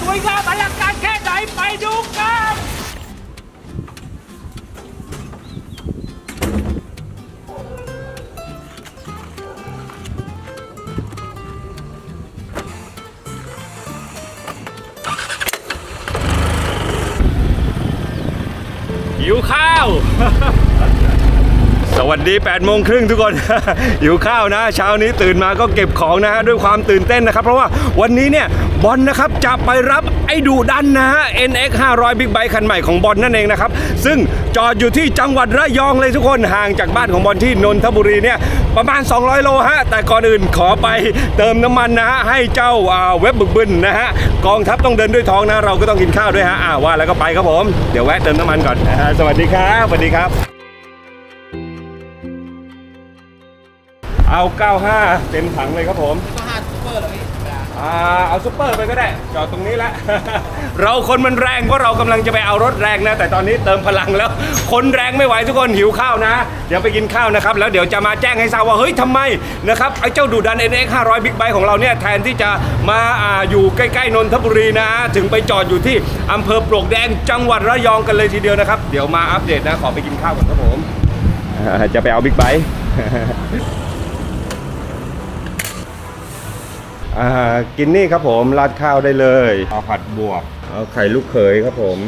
สวยงามอลังการแค่ไหนไปดูกัน หิวข้าว สวัสดี8โมงครึ่งทุกคน หิวข้าวนะ เช้านี้ตื่นมาก็เก็บของนะฮะด้วยความตื่นเต้นนะครับ เพราะว่าวันนี้เนี่ย บอลนะครับจะไปรับไอ้ดูดันนะฮะ NX 500 Big Bike คันใหม่ของบอลนั่นเองนะครับ ซึ่งจอดอยู่ที่จังหวัดระยองเลยทุกคนห่างจากบ้านของบอลที่นนทบุรีเนี่ยประมาณ 200 โลฮะ แต่ก่อนอื่นขอไปเติมน้ำมันนะฮะ ให้เจ้าเว็บบึกบึนนะฮะ กองทัพต้องเดินด้วยท้องนะ เราก็ต้องกินข้าวด้วยฮะอ่าว่าแล้วก็ไปครับผม เดี๋ยวแวะเติมน้ำมันก่อนสวัสดีครับสวัสดีครับ เอา 95 เต็มถังเลยครับผมก็ห้าซูเปอร์เหร อ่าเอาซุปเปอร์ไปก็ได้จอดตรงนี้ละ เราคนมันแรงเพราะเรากำลังจะไปเอารถแรงนะ แต่ตอนนี้เติมพลังแล้ว คนแรงไม่ไหวทุกคนหิวข้าวนะ เดี๋ยวไปกินข้าวนะครับ แล้วเดี๋ยวจะมาแจ้งให้ทราบว่า เฮ้ยทำไมนะครับ ไอ้เจ้าดูดัน NX 500 Big Bike ของเราเนี่ยแทนที่จะมาอ่าอยู่ใกล้ๆนนทบุรีนะ ถึงไปจอดอยู่ที่อำเภอปลวกแดงจังหวัดระยองกันเลยทีเดียวนะครับ เดี๋ยวมาอัปเดตนะขอไปกินข้าวก่อนครับผมจะไปเอาบิ๊กไบค์ อ่า กินนี่ครับผมราดข้าวได้เลยเอาผัดบวกเอาไข่ลูกเขยครับผม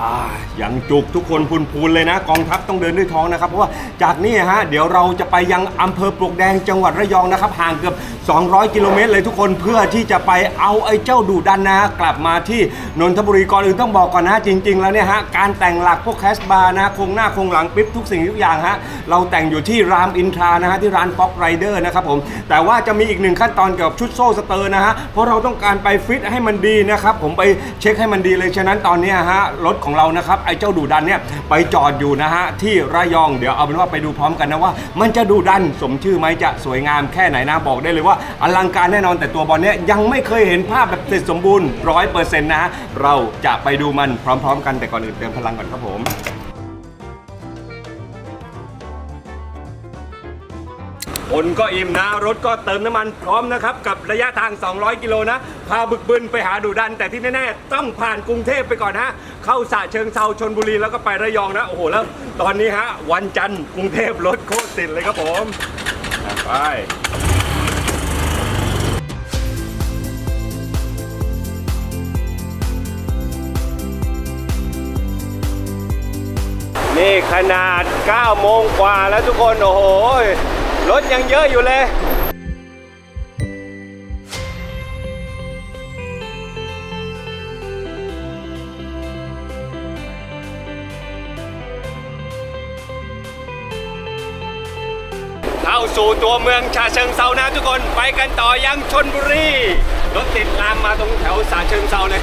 อ่ายังจุกทุกคนพูนๆเลยนะ กองทัพ ต้องเดินด้วยท้องนะครับเพราะว่าจากนี่ฮะเดี๋ยวเราจะไปยังอำเภอปลวกแดงจังหวัดระยองนะครับห่างเกือบ 200 กิโลเมตรเลยทุกคนเพื่อที่จะไปเอาไอ้เจ้าดูดันนะ กลับมาที่นนทบุรีก่อนอื่นต้องบอกก่อนนะจริง ๆ แล้วเนี่ยฮะการแต่งหลักพวกแคสบาร์นะโครงหน้าโครงหลังปิ๊บทุกสิ่งทุกอย่างฮะเราแต่งอยู่ที่รามอินทรานะฮะที่ร้านป๊อกไรเดอร์นะครับผมแต่ว่าจะมีอีกหนึ่งขั้นตอนเกี่ยวกับชุดโซ่สเตอร์นะฮะเพราะเราต้องการไปฟิตให้มันดีนะครับผมไปเช็คให้มันดีเลยฉะนั้นตอนนี้ฮะรถของเรานะครับไอ้เจ้าดูดันเนี่ยไปจอดอยู่นะฮะที่ระยอง เดี๋ยวเอาเป็นว่าไปดูพร้อมกันนะว่า มันจะดูดันสมชื่อไหมจะสวยงามแค่ไหนนะบอกได้เลยว่า อลังการแน่นอนแต่ตัวบอลเนี้ยยังไม่เคยเห็นภาพแบบเสร็จสมบูรณ์ร้อยเปอร์เซ็นต์นะเราจะไปดูมันพร้อม ๆ กันแต่ก่อนอื่นเติมพลังก่อนครับผม คนก็อิ่มนะ รถก็เติมน้ำมันพร้อมนะครับ กับระยะทาง 200 กิโลนะ พาบึกบึนไปหาดูดัน แต่ที่แน่ๆ ต้องผ่านกรุงเทพไปก่อนฮะ เข้าสระเชิงเซาชนบุรีแล้วก็ไประยองนะ โอ้โห แล้วตอนนี้ฮะ วันจันทร์กรุงเทพรถโคตรติดเลยครับผมไปนี่ขนาด 9 โมงกว่าแล้วทุกคน โอ้โห รถยังเยอะอยู่เลยเข้าสู่ตัวเมืองชาเชิงเซานะทุกคนไปกันต่อยังชนบุรีรถติดลามมาตรงแถวสาเชิงเซาเลย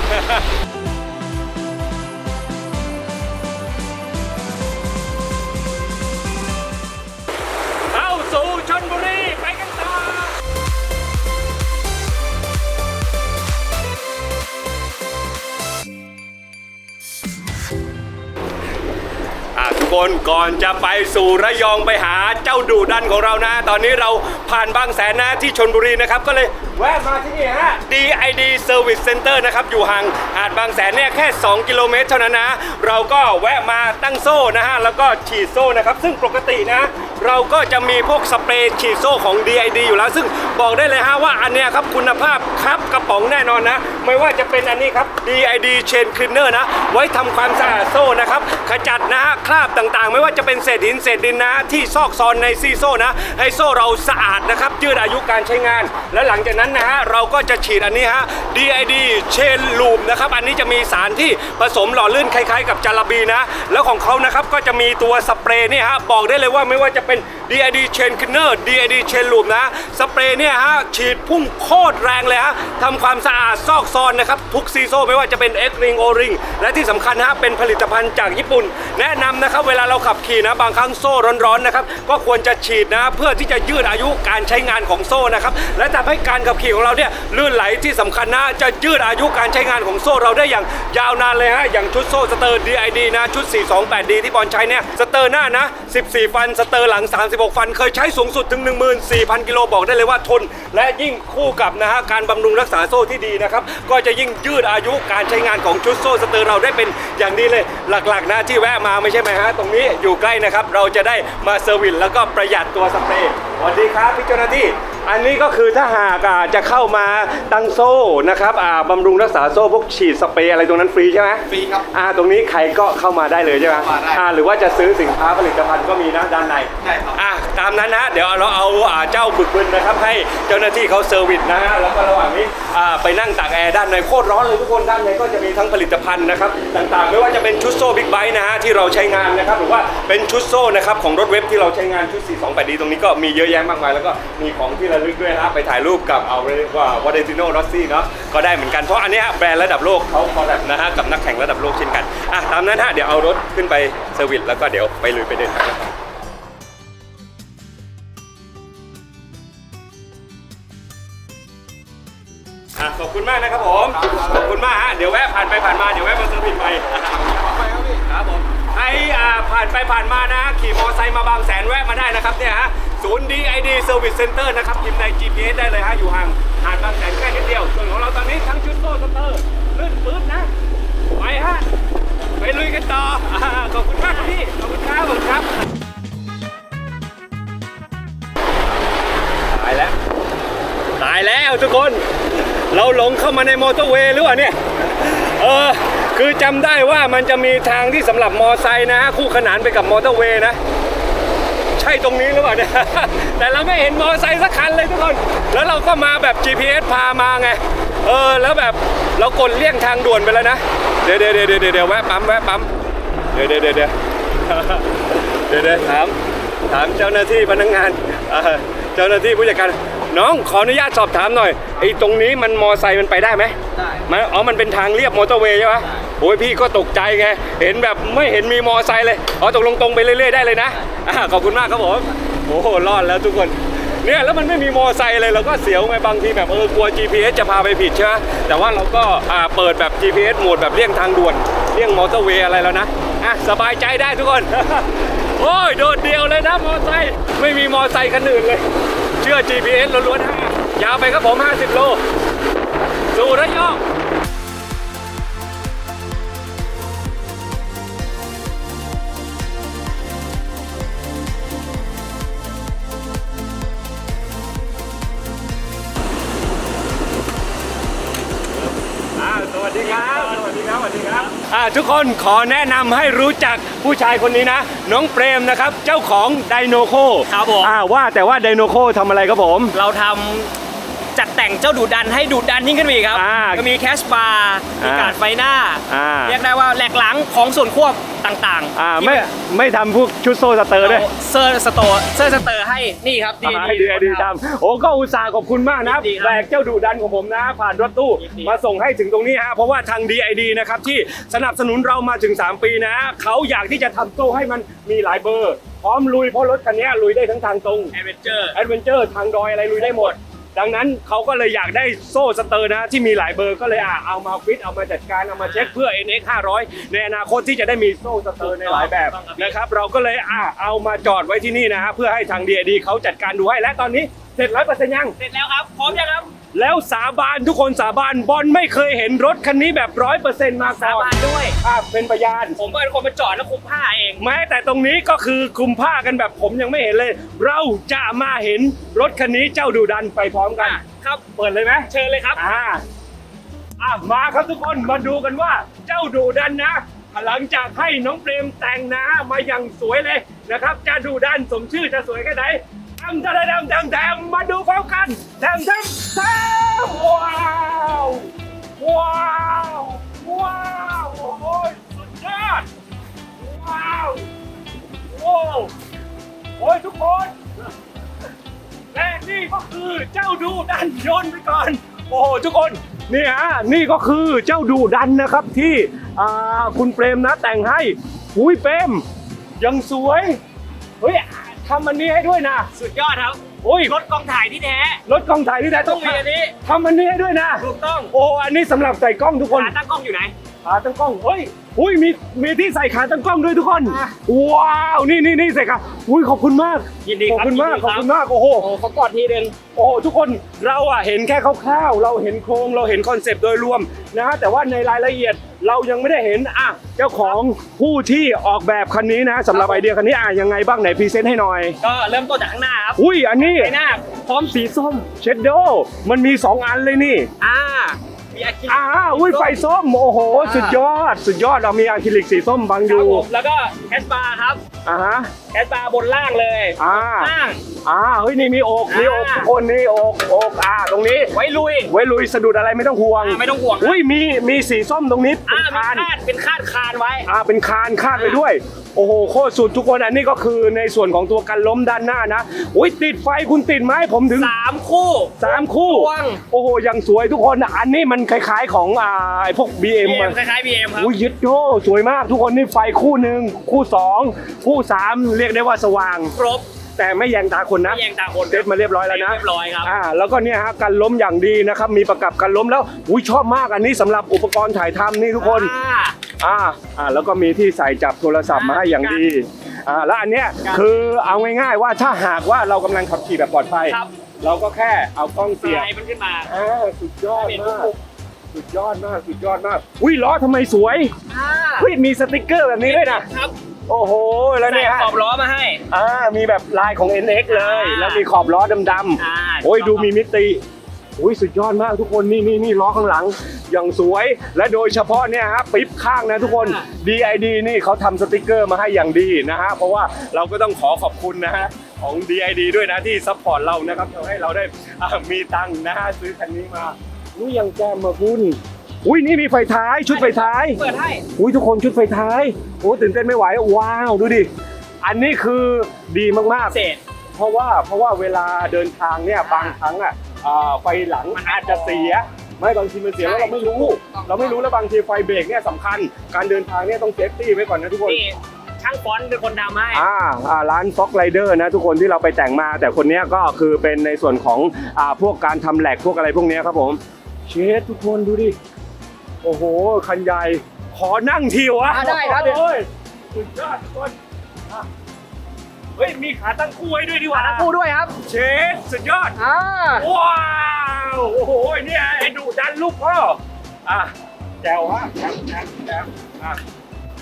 ทุกคนก่อนจะไปสู่ระยองไปหาเจ้าดูดันของเรานะ ตอนนี้เราผ่านบางแสนนะที่ชนบุรีนะครับ ก็เลยแวะมาที่นี่ฮะ DID Service Center นะครับ อยู่ห่างหาดบางแสนเนี่ยแค่ 2 กิโลเมตรเท่านั้นนะ เราก็แวะมาตั้งโซ่นะฮะ แล้วก็ฉีดโซ่นะครับ ซึ่งปกตินะ เราก็จะมีพวกสเปรย์ฉีดโซ่ของ DID อยู่แล้ว ซึ่งบอกได้เลยฮะว่าอันเนี้ยครับคุณภาพครับกระป๋องแน่นอนนะ ไม่ว่าจะเป็นอันนี้ครับ DID Chain Cleaner นะ ไว้ทำความสะอาดโซ่นะครับ ขจัดนะฮะคราบต่างๆ ไม่ว่าจะเป็นเศษหินเศษดินนะ ที่ซอกซอนในซีโซ่นะ ให้โซ่เราสะอาดนะครับ ยืดอายุการใช้งาน และหลังจากนั้นนะฮะเราก็จะฉีดอันนี้ฮะ DID Chain Loop นะครับ อันนี้จะมีสารที่ผสมหล่อลื่นคล้ายๆ กับจาระบีนะ แล้วของเขานะครับก็จะมีตัวสเปรย์นี่ฮะบอกได้เลยว่าไม่ว่าจะเป็น DID Chain Cleaner DID Chain Loop นะ สเปรย์เนี่ยฮะ ฉีดพุ่งโคตรแรงเลยฮะทำความสะอาดซอกซอนนะครับ ทุกซีโซ่ไม่ว่าจะเป็น X Ring O Ring และที่สำคัญนะฮะ เป็นผลิตภัณฑ์จากญี่ปุ่น แนะนำนะครับ เวลาเราขับขี่นะ บางครั้งโซ่ร้อนๆนะครับ ก็ควรจะฉีดนะ เพื่อที่จะยืดอายุการใช้งานของโซ่นะครับ และทำให้การขับขี่ของเราเนี่ยลื่นไหลที่สำคัญนะ จะยืดอายุการใช้งานของโซ่เราได้อย่างยาวนานเลยฮะ อย่างชุดโซ่สเตอร์ DID นะ ชุด 428D ที่บอลใช้เนี่ย สเตอร์หน้านะ 14 ฟัน สเตอร์หลังัง 36 ฟันเคยใช้สูงสุดถึง 14,000 กิโลบอกได้เลยว่าทน และยิ่งคู่กับนะฮะการบำรุงรักษาโซ่ที่ดีนะครับ ก็จะยิ่งยืดอายุการใช้งานของชุดโซ่สเตอร์เราได้เป็นอย่างดีเลยหลักๆนะที่แวะมาไม่ใช่ไหมฮะตรงนี้อยู่ใกล้นะครับ เราจะได้มาเซอร์วิสแล้วก็ประหยัดตัวสเปรย์สวัสดีครับพี่เจ้าหน้าที่ อันนี้ก็คือถ้าหากอ่าจะเข้ามาตั้งโซ่นะครับอ่าบำรุงรักษาโซ่พวกฉีดสเปรย์อะไรตรงนั้นฟรีใช่ไหมฟรีครับอ่าตรงนี้ใครก็เข้ามาได้เลยใช่ไหมเข้ามาได้ อ่าหรือว่าจะซื้อสินค้าผลิตภัณฑ์ก็มีนะด้านใน ใช่ครับ อะตามนั้นนะเดี๋ยวเราเอาอ่าเจ้าบึกบึนนะครับ ให้เจ้าหน้าที่เขาเซอร์วิสนะฮะแล้วก็ระหว่างนี้อ่าไปนั่งตากแอร์ด้านในโคตรร้อนเลยทุกคนด้านในก็จะมีทั้งผลิตภัณฑ์นะครับต่างๆ ไม่ว่าจะเป็นชุดโซ่บิ๊กไบค์นะฮะที่เราใช้งานนะครับหรือว่าเป็นชุดโซ่นะครับของรถเว็บที่เราใช้งานชุด 428D ตรงนี้ก็มีเยอะแยะมากมายแล้วก็มีของที่ระลึกด้วยนะไปถ่ายรูปกับเอาเรียกว่าวอเดติโนรอสซี่เนาะก็ได้เหมือนกันเพราะอันเนี้ยแบรนด์ระดับโลกเขาคอลแลบนะฮะกับนักแข่งระดับโลกเช่นกันอะตามนั้นฮะเดี๋ยวเอารถขึ้นไปเซอร์วิสแล้วก็เดี๋ยวไปลุยไปเดินทางกันต่ออะขอบคุณมากนะครับผมขอบคุณมากฮะเดี๋ยวแวะผ่านไปผ่านมาเดี๋ยวแวะมาเซอร์วิสไปครับผมใครอ่าผ่านไปผ่านมานะขี่มอไซค์มาบางแสนแวะมาได้นะครับเนี่ยฮะ ศูนย์ DID Service Center นะครับพิมพ์ใน GPS ได้เลยฮะอยู่ห่างหาดบางแสนแค่นิดเดียว ส่วนของเราตอนนี้ทั้งชุดโซ่สเตอร์ลื่นปื๊ดนะ ไปฮะ ไปลุยกันต่ออ่าขอบคุณมากครับพี่ ขอบคุณครับขอบคุณครับ ตายแล้ว ตายแล้วทุกคน เราหลงเข้ามาในมอเตอร์เวย์หรือเปล่าเนี่ย เออ คือจำได้ว่ามันจะมีทางที่สำหรับมอไซค์นะคู่ขนานไปกับมอเตอร์เวย์นะ ช่ตรงนี้หรือเปล่าเนี่ยแต่เราไม่เห็นมอเตอร์ไซค์สักคันเลยทุกคน แล้วเราก็มาแบบ GPS พามาไง เออ แล้วแบบเรากดเลี่ยงทางด่วนไปแล้วนะ เดี๋ยวเดี๋ยวเดี๋ยวเดี๋ยวแวะปั๊มแวะปั๊ม เดี๋ยวเดี๋ยวเดี๋ยวเดี๋ยวเดี๋ยวถามถามเจ้าหน้าที่พนักงาน เจ้าหน้าที่ผู้จัดการ น้องขออนุญาตสอบถามหน่อยไอ้ตรงนี้มันมอไซค์มันไปได้ไหมได้มันอ๋อมันเป็นทางเรียบมอเตอร์เวย์ใช่ไหมโอ้ยพี่ก็ตกใจไงเห็นแบบไม่เห็นมีมอไซค์เลยอ๋อตกลงตรงไปเรื่อยๆได้เลยนะอ่าขอบคุณมากครับผมโอ้โหรอดแล้วทุกคนเนี่ยแล้วมันไม่มีมอไซค์เลยเราก็เสียวไงบางทีแบบเออกลัว GPS จะพาไปผิดใช่ไหมแต่ว่าเราก็อ่าเปิดแบบ GPS โหมดแบบเลี่ยงทางด่วนเลี่ยงมอเตอร์เวย์อะไรแล้วนะอะสบายใจได้ทุกคน โอ้ยโดดเดียวเลยนะมอไซค์ไม่มีมอไซค์คันอื่นเลย เชื่อ GPS ล้วนๆฮะยาวไปครับผม 50 โล สู่ระยอง ทุกคนขอแนะนำให้รู้จักผู้ชายคนนี้นะ น้องเปรมนะครับ เจ้าของไดโนโคครับผม อ่าว่าแต่ว่าไดโนโคทำอะไรครับผม เราทำ จัดแต่งเจ้าดูดันให้ดูดันยิ่งขึ้นไปอีกครับ อ่าก็มีแคชบาร์มีอ่าการ์ดไฟหน้า อ่า เรียกได้ว่าแหลกหลังของส่วนควบต่างอ่าที่ไม่ไม่ทำพวกชุดโซ่สเตอร์ด้วยเราเซอร์สโตร์เซอร์สเตอร์ให้นี่ครับดีให้ดีดีทำโอ้ก็อุตส่าห์ขอบคุณมากนะยินดีครับแบกเจ้าดูดันของผมนะ ผ่านรถตู้ยินดี มาส่งให้ถึงตรงนี้ฮะเพราะว่าทาง DID นะครับที่สนับสนุนเรามาถึง 3 ปีนะ เขาอยากที่จะทำโซ่ให้มันมีหลายเบอร์ พร้อมลุยเพราะรถคันนี้ลุยได้ทั้งทางตรงแอดเวนเจอร์ แอดเวนเจอร์ทางดอยอะไรลุยได้หมด ดังนั้นเขาก็เลยอยากได้โซ่สเตอร์นะที่มีหลายเบอร์ก็เลยอะเอามาฟิตเอามาจัดการเอามาเช็คเพื่อ NX 500 ในอนาคตที่จะได้มีโซ่สเตอร์ในหลายแบบนะครับเราก็เลยอะเอามาจอดไว้ที่นี่นะฮะเพื่อให้ทางดีดีเขาจัดการดูให้และตอนนี้เสร็จร้อยเปอร์เซ็นต์ยัง เสร็จแล้วครับ พร้อมยังครับ แล้วสาบานทุกคนสาบานบอลไม่เคยเห็นรถคันนี้แบบร้อยเปอร์เซ็นต์มาสาก่อนบานด้วย อะเป็นพยาน ผมเป็นคนมาจอดแล้วคุมผ้าเอง แม้แต่ตรงนี้ก็คือคลุมผ้ากันแบบผมยังไม่เห็นเลย เราจะมาเห็นรถคันนี้เจ้าดูดันไปพร้อมกัน อะ ครับเปิดเลยไหมเชิญเลยครับ อ่าอะมาครับทุกคนมาดูกันว่าเจ้าดูดันนะ หลังจากให้น้องเปรมแต่งหนะมาอย่างสวยเลยนะครับ จะดูดันสมชื่อจะสวยแค่ไหน ทำทำทำทำทำมาดูพร้อมกันทำทำทำว้าวว้าวว้าวโอ้ยสุดยอดว้าวโอ้โอ้ยทุกคนและนี่ก็คือเจ้าดูดันยนต์ไปก่อน โอ้ทุกคนนี่ฮะนี่ก็คือเจ้าดูดันนะครับที่คุณเปรมนะแต่งให้อุ้ยเปรมยังสวยเฮ้ย ทำอันนี้ให้ด้วยนะสุดยอดครับโอ้ยรถกองถ่ายที่แท้รถกล้องถ่ายที่ไหนต้องมีอันนี้ทำอันนี้ให้ด้วยนะถูกต้องโอ้อันนี้สำหรับใส่กล้องทุกคนขาตั้งกล้องอยู่ไหนขาตั้งกล้องเฮ้ย อุ้ยมีมีที่ใส่ขาตั้งกล้องด้วยทุกคนอะว้าวนี่นี่นี่ใส่ขาอุ้ยขอบคุณมากยินดีขคอบรับคุณมากยินดีขอบรับคุณมากโอ้โหโอ้เขากอดทีนึงโอ้โหทุกคนเราอะเห็นแค่คร่าวๆเราเห็นโครงเราเห็นคอนเซปต์โดยรวมนะฮะแต่ว่าในรายละเอียดเรายังไม่ได้เห็นอะเจ้าของผู้ที่ออกแบบคันนี้นะสำหรับไอเดียคันนี้อะยังไงบ้างไหนพรีเซนต์ให้หน่อย ก็เริ่มต้นจากข้างหน้าครับอุ้ยอันนี้ไฟหน้าพร้อมสีส้มเชดโดมันมี 2 อันเลยนี่อ่ามี อาชีพอ่าอุ้ยไฟส้ม โอ้โห สุดยอด สุดยอดเรามีอะคริลิกสีส้มบังอครับยู่ผมแล้วก็แคสบาร์ครับอ่าฮะแคสบาร์บนล่างเลยอ่าล่าง อ่าเฮ้ยนี่มีอกมีอกอ่า ทุกคนนี่อกอกอ่าตรงนี้ ไว้ลุย ไว้ลุยสะดุดอะไรไม่ต้องห่วงอ่าไม่ต้องห่วง อุ้ยมีมีสีส้มตรงนี้เป็อ่านมีคานคาดเป็นคาดคานไว้ อ่าเป็นคานคาดไปด้วย โอ้โหโคตรสุดทุกคนอันนี้ก็คือในส่วนของตัวกันล้มด้านหน้านะอุ้ยติดไฟคุณติดไหมผมถึง สามคู่สามคู่ดวงโอ้โหยังสวยทุกคนอันนี้มันคล้ายๆของอ่าไอพวก BM บีเอ็อะมคล้ายๆบีเอ็มครับ อุ้ยยึดโยสวยมากทุกคนนี่ไฟคู่หนึ่งคู่สองคู่สามเรียกได้ว่าสว่าง ครบ แต่ไม่แยงตาคนนะไม่แยงตาคนเซ็ตมาเรียบร้อยแล้วนะเรียบร้อยครับอ่าแล้วก็เนี่ยฮะกันล้มอย่างดีนะครับมีประกับกันล้มแล้วอุ้ยชอบมากอันนี้สำหรับอุปกรณ์ถ่ายทำนี่ทุกคนอ่าอ่าอ่าแล้วก็มีที่ใส่จับโทรศัพท์มาให้อย่างดีอ่าแล้วอันเนี้ยครับคือเอาง่ายๆว่าถ้าหากว่าเรากำลังขับขี่แบบปลอดภัยครับเราก็แค่เอากล้องเสียบสายมันขึ้นมาอ่าสุดยอดเป็นมากปุ๊บสุดยอดมากสุดยอดมากอุ้ยล้อทำไมสวยอ่าเฮ้ยมีสติกเกอร์แบบนี้ด้วยนะครับ โอ้โห แล้วใส่เนี่ยฮะขอบล้อมาให้ อ่า มีแบบลายของ NX เลยอ่าแล้วมีขอบล้อดำอ่าๆโอ้ยดูมีมิติอุ้ยสุดยอดมากทุกคนนี่นี่นี่ล้อข้างหลังอย่างสวย และโดยเฉพาะเนี่ยฮะปิ๊บข้างนะทุกคน DID นี่เขาทำสติกเกอร์มาให้อย่างดีนะฮะเพราะว่าเราก็ต้องขอขอบคุณนะฮะของ DID ด้วยนะที่ซัพพอร์ตเรานะครับทำให้เราได้อ่ามีตังค์นะฮะซื้อคันนี้มานี่ยังแจมมาคุณ อุ้ยนี่มีไฟท้ายชุดไฟท้าย เปิดให้ อุ้ยทุกคนชุดไฟท้ายโอ้ตื่นเต้นไม่ไหวว้าวดูดิอันนี้คือดีมากเศษๆเพราะว่าเพราะว่าเวลาเดินทางเนี่ยบางครั้งอะอ่าไฟหลังมันอาจจะเสีย ไม่บางทีมันเสียแล้วเราไม่รู้ เราไม่รู้แล้วบางทีไฟเบรกเนี่ยสำคัญ การเดินทางเนี่ยต้องเซฟตี้ไว้ก่อนนะทุกคน นี่ช่างฟอนต์เป็นคนทำให้ อ่าอ่าร้านฟ็อกไรเดอร์นะทุกคนที่เราไปแต่งมาแต่คนเนี้ยก็คือเป็นในส่วนของอ่าพวกการทำแหลกพวกอะไรพวกเนี้ยครับผม เชดทุกคนดูดิ โอ้โห คันใหญ่ ขอนั่งทีวะอ่าได้ครับ โอ้ยสุดยอดทุกคนอะเฮ้ย มีขาตั้งคู่ไว้ด้วยดีกว่าทั้งคู่ด้วยครับเชดสุดยอด อ่าว้าว โอ้โห เนี่ยไอ้ดุดันลูกพ่อ อะแจวฮะแจวแจวแจวอะ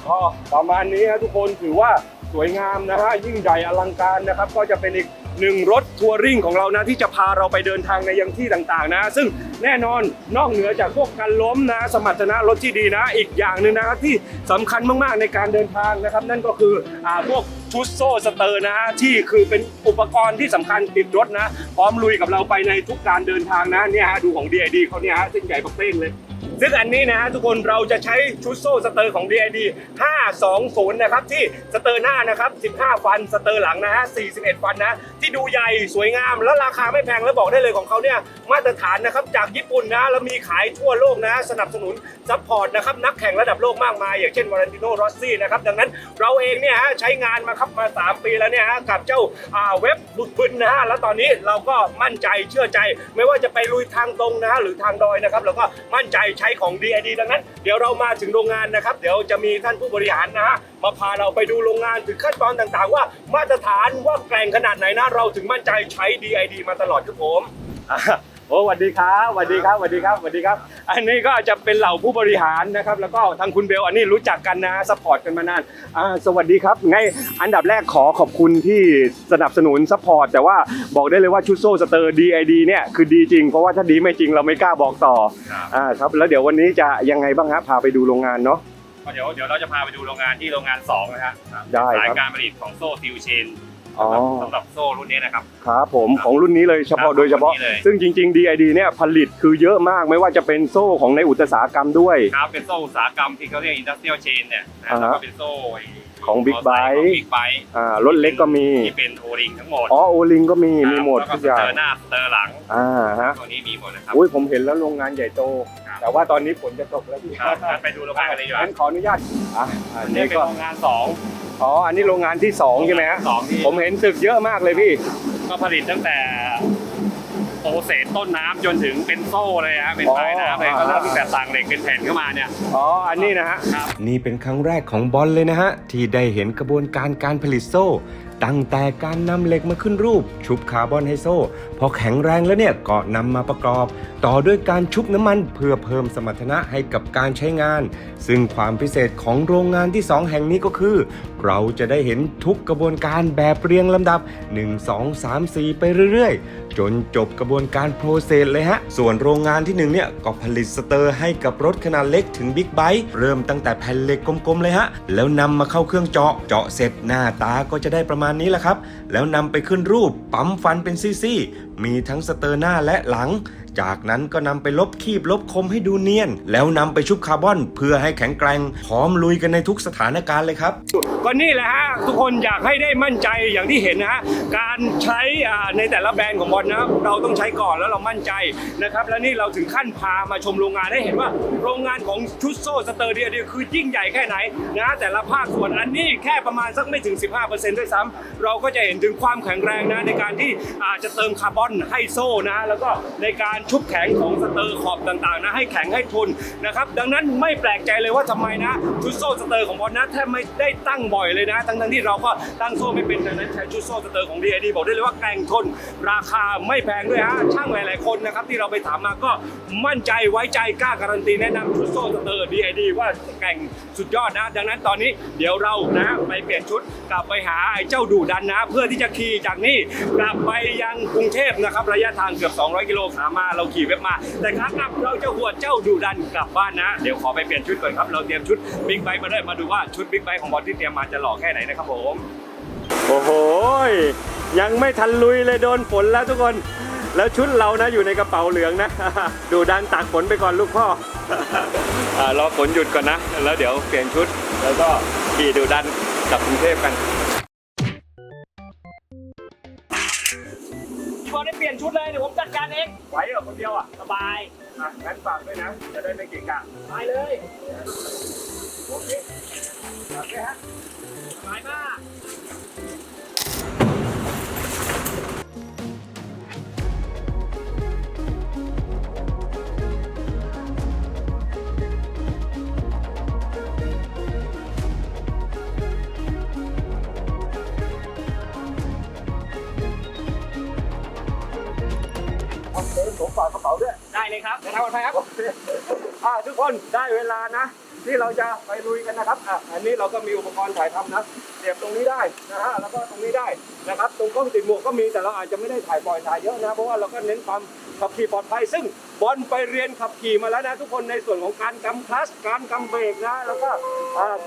ก็ประมาณนี้ครับทุกคนถือว่าสวยงามนะฮะ ยิ่งใหญ่อลังการนะครับ ก็จะเป็นอีก หนึ่งรถทัวริงของเรานะที่จะพาเราไปเดินทางในยังที่ต่างๆนะ ซึ่งแน่นอนนอกเหนือจากพวกการล้มนะ สมรรถนะรถที่ดีนะ อีกอย่างหนึ่งนะครับที่สำคัญมากๆในการเดินทางนะครับ นั่นก็คืออ่าพวกชุดโซ่สเตอร์นะที่คือเป็นอุปกรณ์ที่สำคัญติดรถนะ พร้อมลุยกับเราไปในทุกการเดินทางนะเนี่ยฮะดูของ DID เขาเนี่ยฮะเส้นใหญ่ปักเป้งเลย ซึ่งอันนี้นะฮะทุกคนเราจะใช้ชุดโซ่สเตอร์ของ DID 520 นะครับที่สเตอร์หน้านะครับ 15 ฟันสเตอร์หลังนะฮะ 41 ฟันนะที่ดูใหญ่สวยงาม แล้วราคาไม่แพงแล้วบอกได้เลยของเขาเนี่ยมาตรฐานนะครับจากญี่ปุ่นนะแล้วมีขายทั่วโลกนะสนับสนุนซัพพอร์ตนะครับนักแข่งระดับโลกมากมาย อย่างเช่นวาเลนติโนรอสซี่นะครับดังนั้นเราเองเนี่ยฮะใช้งานมาครับมา 3 ปีแล้วเนี่ยฮะกับเจ้าเว็บบุดบึนนะฮะแล้วตอนนี้เราก็มั่นใจเชื่อใจ ไม่ว่าจะไปลุยทางตรงนะฮะหรือทางดอยนะครับเราก็มั่นใจใช้ของ DID ดังนั้น เดี๋ยวเรามาถึงโรงงานนะครับ เดี๋ยวจะมีท่านผู้บริหารนะฮะมาพาเราไปดูโรงงานถึงขั้นตอนต่างๆ ว่ามาตรฐานว่าแกร่งขนาดไหนนะ เราถึงมั่นใจใช้ DID มาตลอดครับผม โอ้สวัสดีครับสวัสดีครับสวัสดีครับสวัสดีครับ อันนี้ก็จะเป็นเหล่าผู้บริหารนะครับ แล้วก็ทางคุณเบลอันนี้รู้จักกันนะซัพพอร์ตกันมานานอ่าสวัสดีครับไงอันดับแรกขอขอบคุณที่สนับสนุนซัพพอร์ตแต่ว่าบอกได้เลยว่าชุดโซ่สเตอร์ DID เนี่ยคือดีจริง เพราะว่าถ้าดีไม่จริงเราไม่กล้าบอกต่อครับอ่าครับแล้วเดี๋ยววันนี้จะยังไงบ้างฮะพาไปดูโรงงานเนาะก็เดี๋ยวเดี๋ยวเราจะพาไปดูโรงงานที่โรงงาน2นะฮะได้สายครับการผลิตของโซ่ซิลเชน อ๋อ สำหรับโซ่รุ่นนี้นะครับ ครับผมของรุ่นนี้เลยเฉพาะครับโดยเฉพาะรุ่นนี้เลย ซึ่งจริง ๆ DID เนี่ยผลิตคือเยอะมากไม่ว่าจะเป็นโซ่ของในอุตสาหกรรมด้วย ครับเป็นโซ่อุตสาหกรรมที่เขาเรียก industrial chain เนี่ยนะอ่าฮะแล้วก็เป็นโซ่ไของ Big มอเตอร์ไซค์ Bike ของ Big Bike อ่ารถเล็กก็มีที่เป็นโอริงทั้งหมดอ๋อโอลิงก็มีมีหมดแล้วก็ทุกอย่างสเตอร์หน้าสเตอร์หลังอ่าฮะตัวนี้มีหมดนะครับ อุ้ยผมเห็นแล้วโรงงานใหญ่โต ครับ แต่ว่าตอนนี้ฝนจะตกแล้วพี่ครับงั้นไปดูโรงงานกันเลยดีกว่างั้นขออนุญาตอะอันนี่นี้เป็นก็โรงงานสอง อ๋อ อันนี้โรงงานที่สองใช่ไหมฮะสองที่ผมเห็นตึกเยอะมากเลยพี่ ก็ผลิตตั้งแต่โปรเซสต้นน้ำจนถึงเป็นโซ่เลยฮะเป็นสายน้ำเลยอ๋อก็เริ่มตั้งแต่สั่งเหล็กเป็นแผ่นเข้ามาเนี่ยอ๋อ อันนี้นะฮะ ครับ นี่เป็นครั้งแรกของบอลเลยนะฮะ ที่ได้เห็นกระบวนการการผลิตโซ่ ตั้งแต่การนำเหล็กมาขึ้นรูป ชุบคาร์บอนให้โซ่ พอแข็งแรงแล้วเนี่ยก็นำมาประกอบ ต่อด้วยการชุบน้ำมันเพื่อเพิ่มสมรรถนะให้กับการใช้งาน ซึ่งความพิเศษของโรงงานที่ 2 แห่งนี้ก็คือ เราจะได้เห็นทุกกระบวนการแบบเรียงลำดับ 1 2 3 4 ไปเรื่อยๆ จนจบกระบวนการโปรเซสเลยฮะ ส่วนโรงงานที่1เนี่ยก็ผลิตสเตอร์ให้กับรถขนาดเล็กถึงบิ๊กไบค์เริ่มตั้งแต่แผ่นเหล็กกลมๆเลยฮะ แล้วนำมาเข้าเครื่องเจาะเจาะเสร็จหน้าตาก็จะได้ประมาณนี้แหละครับ แล้วนำไปขึ้นรูปปั๊มฟันเป็นซี่ๆมีทั้งสเตอร์หน้าและหลัง จากนั้นก็นำไปลบคีบลบคมให้ดูเนียน แล้วนำไปชุบคาร์บอน เพื่อให้แข็งแกร่งพร้อมลุยกันในทุกสถานการณ์เลยครับก็นี่แหละฮะทุกคนอยากให้ได้มั่นใจอย่างที่เห็นนะฮะการใช้ในแต่ละแบรนด์ของบอลนะเราต้องใช้ก่อนแล้วเรามั่นใจนะครับแล้วนี่เราถึงขั้นพามาชมโรงงานให้เห็นว่า โรงงานของชุดโซ่สเตอร์เดียเดียคือยิ่งใหญ่แค่ไหนนะแต่ละภาคส่วนอันนี้แค่ประมาณสักไม่ถึง 15%ด้วยซ้ำเราก็จะเห็นถึงความแข็งแรงนะในการที่อาจจะเติมคาร์บอนให้โซ่นะแล้วก็ในการชุบแข็งของสเตอร์ขอบต่างๆนะให้แข็งให้ทนนะครับดังนั้นไม่แปลกใจเลยว่าทำไมนะชุดโซ่สเตอร์ของบอลนะแทบไม่ได้ตั้งบ่อยเลยนะ ทั้งๆที่เราก็ตั้งโซ่ไม่เป็นดังนั้นใช้ชุดโซ่สเตอร์ของ DID บอกได้เลยว่าแกร่งทนราคาไม่แพงด้วยฮะช่างหลายๆคนนะครับที่เราไปถามมาก็มั่นใจไว้ใจกล้าการันตีแนะนำชุดโซ่สเตอร์ DID ว่าแกร่งสุดยอดนะ ดังนั้นตอนนี้เดี๋ยวเรานะไปเปลี่ยนชุดกลับไปหาไอ้เจ้าดูดันนะ เพื่อที่จะขี่จากนี่กลับไปยังกรุงเทพนะครับระยะทางเกือบ 200 กิโลขามาเราขี่เว็บมา แต่ขากลับเราจะหัวเจ้าดูดันกลับบ้านนะ เดี๋ยวขอไปเปลี่ยนชุดก่อนครับ เราเตรียมชุดบิ๊กไบค์มาด้วยมาดูว่าชุดบิ๊กไบค์ของบอลที่เตรียมมาจะหล่อแค่ไหนนะครับผม โอ้โห ยังไม่ทันลุยเลยโดนฝนแล้วทุกคน แล้วชุดเรานะอยู่ในกระเป๋าเหลืองนะ ดูดันตากฝนไปก่อนลูกพ่อรอฝนหยุดก่อนนะ แล้วเดี๋ยวเปลี่ยนชุด แล้วก็ขี่ดูดันกลับกรุงเทพกัน ยนชุดเลยเดี๋ยวผมจัดการเองไหวเหรอคนเดียวอะสบายอะงั้นฝากด้วยนะ จะได้ไม่เกะกะไปเลยโอเคฝากด้วยฮะสบายมาก เลยครับเดี๋ยวทำกันไปครับโอเคอ่าทุกคนได้เวลานะ ที่เราจะไปลุยกันนะครับอะอันนี้เราก็มีอุปกรณ์ถ่ายทำนะเสียบตรงนี้ได้นะฮะแล้วก็ตรงนี้ได้นะครับ ตรงกล้องติดหมวกก็มีแต่เราอาจจะไม่ได้ถ่ายปล่อยถ่ายเยอะนะเพราะว่าเราก็เน้นความขับขี่ปลอดภัย ซึ่งบอลไปเรียนขับขี่มาแล้วนะ ทุกคนในส่วนของการกำคลัสการกำเบรกนะ แล้วก็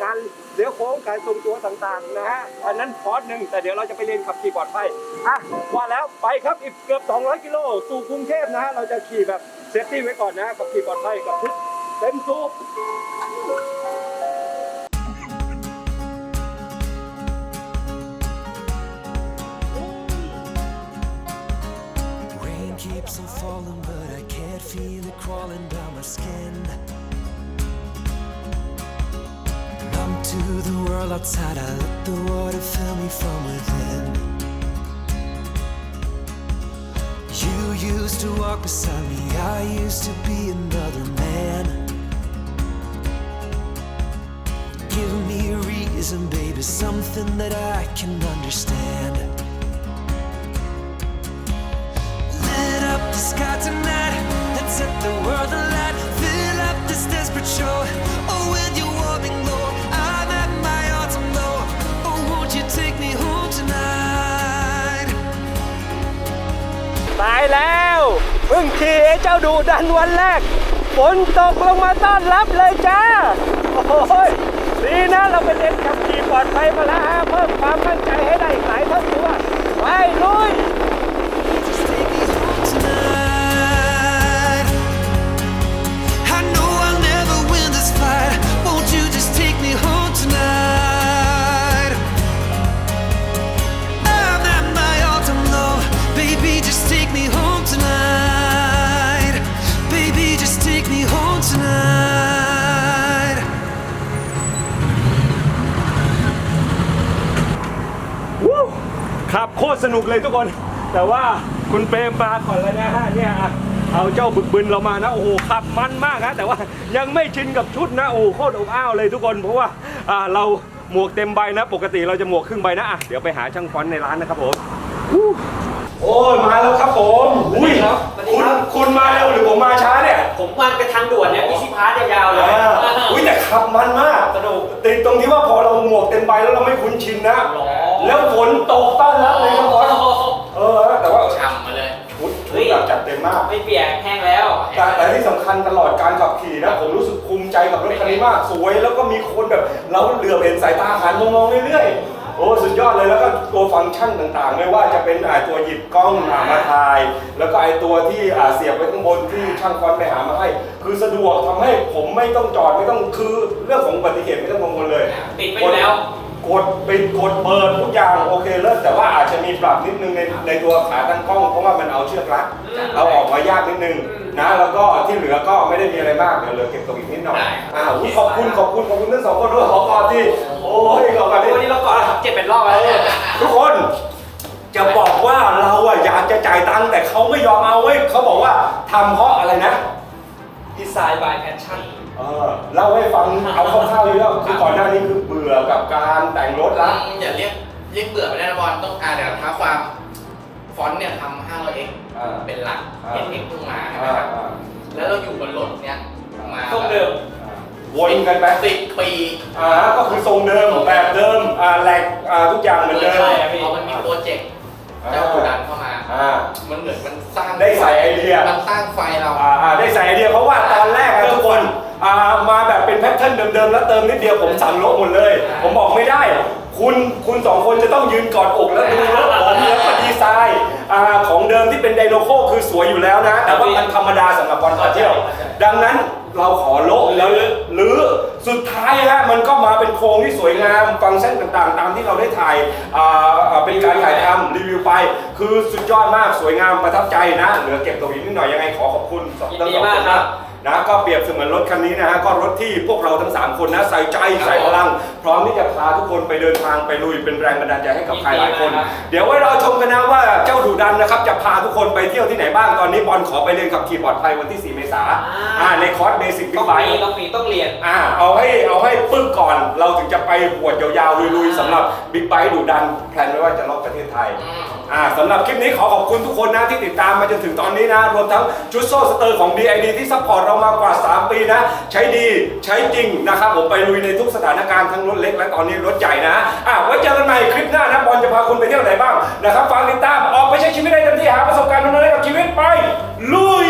การเลี้ยวโค้งการทรงตัวต่างๆนะฮะอันนั้นคอร์สหนึ่งแต่เดี๋ยวเราจะไปเรียนขับขี่ปลอดภัยอะว่าแล้วไปครับอีกเกือบ 200 กิโลสู่กรุงเทพนะฮะเราจะขี่แบบเซฟตี้ไว้ก่อนนะขับขี่ปลอดภัยกับชุดเต็มสูบ to the world outside, I let the water fill me from within. You used to walk beside me, I used to be another man. Give me a reason, baby, something that I can understand. Up the sky tonight set the world alight. Fill up this desperate show. ตายแล้วเพิ่งขี่ไอ้เจ้าดูดันวันแรกฝนตกลงมาต้อนรับเลยจ้า โอ้โหยดีนะเราไปเด็นขับขี่ปลอดภัยมาแล้วฮะเพิ่มความมั่นใจให้ได้อีกหลายเท่าตัวไปลุย โคตรสนุกเลยทุกคน แต่ว่าคุณเปรมมาก่อนเลยนะฮะเนี่ยอะเอาเจ้าบึกบึนเรามานะโอ้โหขับมันมากฮะแต่ว่ายังไม่ชินกับชุดนะโอ้โหโคตรอบอ้าวเลยทุกคนเพราะว่าอ่าเราหมวกเต็มใบนะ ปกติเราจะหมวกครึ่งใบนะอะเดี๋ยวไปหาช่างฟอนต์ในร้านนะครับผมวู้โอ้ยมาแล้วครับผมอุ้ยครับสวัสดีคุณครับ คุณมาเร็วหรือผมมาช้าเนี่ยผมมันไปทางด่วนเนี่ยอีซี่พาร์ทยาวๆเลยอ่าอุ้ยแต่ขับมันมาก สนุก ติดตรงที่ว่าพอเราหมวกเต็มใบแล้วเราไม่คุ้นชินนะหรอ แล้วฝนตกต้อนรับเลยครับบอสเออแต่ว่าช่ำมาเลยชุดชุดแบบจัดเต็มมาก ไม่เปียกแห้งแล้วแต่แต่ที่สำคัญตลอดการขับขี่นะผมรู้สึกภูมิใจกับรถคันนี้มากสวย แล้วก็มีคนแบบเราเหลือบเห็นสายตาหันมามองเรื่อยๆโอ้สุดยอดเลยแล้วก็ตัวฟังก์ชันต่างๆ ไม่ว่าจะเป็นอ่าตัวหยิบกล้องอ่ามาถ่าย แล้วก็ไอตัวที่อ่าเสียบไว้ข้างบนที่ช่างฟอนต์ไปหามาให้ คือสะดวกทำให้ผมไม่ต้องจอดไม่ต้องคือเรื่องของอุบัติเหตุไม่ต้องกังวลเลยติดไปอยู่แล้ว กดปิดกดเปิดทุกอย่างโอเคเลิศแต่ว่าอาจจะมีปรับนิดนึงในในตัวขาตั้งกล้องเพราะว่ามันเอาเชือกรัดอืม เอาออกมายากนิดนึงนะแล้วก็ที่เหลือก็ไม่ได้มีอะไรมากเดี๋ยวเหลือเก็บตรงอีกนิดหน่อยได้ อ่าอุ๊ยขอบคุณขอบคุณขอบคุณทั้งสองคนด้วยขอกอดที่โอ้ยขอกอดที่ วันนี้เราก่อนเจ็ดเป็นรอบแล้วเนี่ย ทุกคนจะบอกว่าเราอะอยากจะจ่ายตังค์แต่เขาไม่ยอมเอาเว้ยเขาบอกว่าทำเพราะอะไรนะ ดีไซน์ by passion เออเล่าให้ฟังเอาคร่าวๆเลยว่าคือก่อนหน้านี้คือเบื่อกับการแต่งรถละอย่าเรียกเรียกเบื่อไปได้นะบอลต้องอ่าเดี๋ยวท้าความฟอนต์เนี่ยทำห้าร้อยเอ็กอ่า เป็นหลัก อ่าเอ็นเอ็กเพิ่งมาใช่ไหมอ่าครับอ่าแล้วเราอยู่บนรถเนี้ยมาทรงเดิม วนกันไปสิบปีอ่าก็คือทรงเดิมแบบเดิมอ่าแหลกอ่าทุกอย่างเหมือนเดิม ใช่ครับพี่ พอมันมีโปรเจกต์อ่า เจ้าดูดันเข้ามา อ่า มันเหมือนมันสร้างได้ใส่ไอเดีย มันสร้างไฟเรา อ่าอ่าได้ใส่ไอเดียเพราะว่าตอนแร ทเทิร์นเดิมๆแล้วเติมนิดเดียวผมสั่งลบหมดเลย ผมบอกไม่ได้ คุณคุณสองคนจะต้องยืนกอดอกแล้วดูรถผมแล้วก็ดีไซน์อ่าของเดิมที่เป็นไดโนโคคือสวยอยู่แล้วนะ แต่ว่ามันธรรมดาสำหรับบอลพาเที่ยว ดังนั้นเราขอโละแล้วหรือสุดท้ายฮะมันก็มาเป็นโครงที่สวยงามฟังก์ชันต่างๆ ตามที่เราได้ถ่ายอ่าเป็นการถ่ายทำรีวิวไป คือสุดยอดมากสวยงามประทับใจนะเหลือเก็บตัวอีกนิดหน่อยยังไงขอขอบคุณสองยินทั้งดีมากครับ นะก็เปรียบเสมือนรถคันนี้นะฮะก็รถที่พวกเราทั้ง 3 คนนะใส่ใจใส่พลัง พร้อมที่จะพาทุกคนไปเดินทางไปลุยเป็นแรงบันดาลใจให้กับใครหลายคนยินดีมากครับเดี๋ยวไว้รอชมกันนะว่าเจ้าดุดันนะครับจะพาทุกคนไปเที่ยวที่ไหนบ้างตอนนี้บอลขอไปเรียนขับขี่ปลอดภัยวันที่ 4 เมษายนอ่าในคอร์สเบสิกบิ๊ต้อกงไบมีค์ต้องมีต้องเรียนอ่าเอาให้เอาให้ปึ้งก่อน เราถึงจะไปหวดยาวๆลุยๆสำหรับบิ๊กไบค์ดุดันแพลนไว้ว่าจะรอบประเทศไทย อ่าสำหรับคลิปนี้ขอขอบคุณทุกคนนะที่ติดตามมาจนถึงตอนนี้นะ รวมทั้งชุดโซ่สเตอร์ของ DID ที่ซัพพอร์ตเรามากว่า 3 ปีนะ ใช้ดีใช้จริงนะครับ ผมไปลุยในทุกสถานการณ์ทั้งรถเล็กและตอนนี้รถใหญ่นะอ่าไว้เจอกันใหม่คลิปหน้านะบอลจะพาคุณไปเที่ยวไหนบ้างนะครับฟังติดตามออกไปใช้ชีวิตได้เต็มที่หาประสบการณ์นั้นๆให้กับชีวิตไปลุย